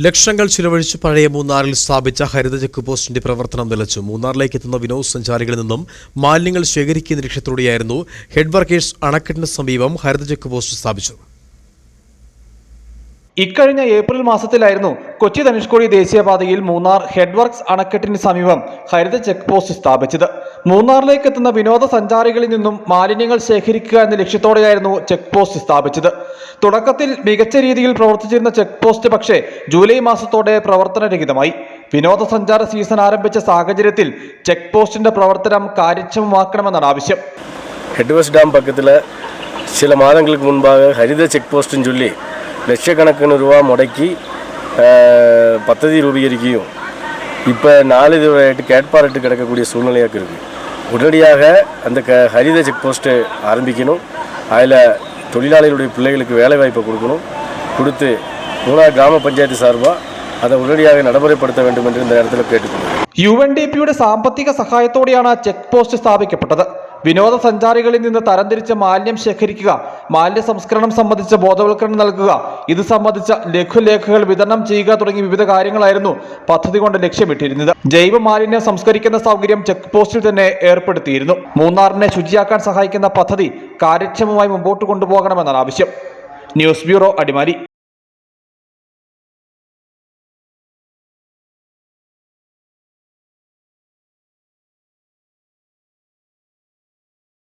ലക്ഷങ്ങൾ ചിലവഴിച്ച് പഴയ മൂന്നാറിൽ സ്ഥാപിച്ച ഹരിത ചെക്ക് പോസ്റ്റിന്റെ പ്രവർത്തനം നിലച്ചു. മൂന്നാറിലേക്ക് എത്തുന്ന വിനോദസഞ്ചാരികളിൽ നിന്നും മാലിന്യങ്ങൾ ശേഖരിക്കുന്ന ലക്ഷ്യത്തോടെയായിരുന്നു ഹെഡ് വർക്കേഴ്സ് അണക്കെട്ടിന് സമീപം ഹരിത ചെക്ക് പോസ്റ്റ് സ്ഥാപിച്ചത്. ഇക്കഴിഞ്ഞ ഏപ്രിൽ മാസത്തിലായിരുന്നു കൊച്ചി ധനുഷ്കോടി ദേശീയപാതയിൽ മൂന്നാർ ഹെഡ്വർക്സ് അണക്കെട്ടിന് സമീപം ഹരിത ചെക്ക് പോസ്റ്റ് സ്ഥാപിച്ചത്. മൂന്നാറിലേക്ക് എത്തുന്ന വിനോദസഞ്ചാരികളിൽ നിന്നും മാലിന്യങ്ങൾ ശേഖരിക്കുക എന്ന ലക്ഷ്യത്തോടെയായിരുന്നു ചെക്ക് പോസ്റ്റ് സ്ഥാപിച്ചത്. തുടക്കത്തിൽ മികച്ച രീതിയിൽ പ്രവർത്തിച്ചിരുന്ന ചെക്ക് പോസ്റ്റ് പക്ഷേ ജൂലൈ മാസത്തോടെ പ്രവർത്തനരഹിതമായി. വിനോദസഞ്ചാര സീസൺ ആരംഭിച്ച സാഹചര്യത്തിൽ ചെക്ക് പോസ്റ്റിന്റെ പ്രവർത്തനം കാര്യക്ഷമമാക്കണമെന്നാണ് ആവശ്യം. ഹെഡ്വർക്സ് ഡാം പക്കത്തിലെ ചില മാതങ്ങൾക്ക് മുൻപാകെ ഹരിത ചെക്ക് പോസ്റ്റും ചൊല്ലി ലക്ഷക്കണക്കിന് രൂപ മുടക്കി പദ്ധതി രൂപീകരിക്കുകയും ഇപ്പോൾ നാല് ദിവസമായിട്ട് കേட்பாറിட்டு கிடக்கக்கூடிய சூழ்நிலையாக இருக்குது உடனடியாக அந்த க ஹரித செக் போஸ்ட்டு ஆரம்பிக்கணும். அதில் தொழிலாளிகளுடைய பிள்ளைகளுக்கு வேலைவாய்ப்பை கொடுக்கணும். கொடுத்து மூணா கிராம பஞ்சாயத்து சார்பாக அதை உடனடியாக நடைமுறைப்படுத்த வேண்டும் என்று இந்த இடத்துல கேட்டுக்கொள்கிறேன். യു சாம்பத்திக சகாயத்தோடையான செக் സാമ്പത്തിക സഹായത്തോടെയാണ് വിനോദസഞ്ചാരികളിൽ നിന്ന് തരംതിരിച്ച മാലിന്യം ശേഖരിക്കുക മാലിന്യ സംസ്കരണം സംബന്ധിച്ച ബോധവൽക്കരണം നൽകുക ഇത് സംബന്ധിച്ച ലഘുലേഖകൾ വിതരണം ചെയ്യുക തുടങ്ങിയ വിവിധ കാര്യങ്ങളായിരുന്നു പദ്ധതി കൊണ്ട് ലക്ഷ്യമിട്ടിരുന്നത്. ജൈവ മാലിന്യം സംസ്കരിക്കുന്ന സൗകര്യം ചെക്ക് പോസ്റ്റിൽ തന്നെ ഏർപ്പെടുത്തിയിരുന്നു. മൂന്നാറിനെ ശുചിയാക്കാൻ സഹായിക്കുന്ന പദ്ധതി കാര്യക്ഷമമായി മുമ്പോട്ട് കൊണ്ടുപോകണമെന്നാണ് ആവശ്യം. News bureau Adimali.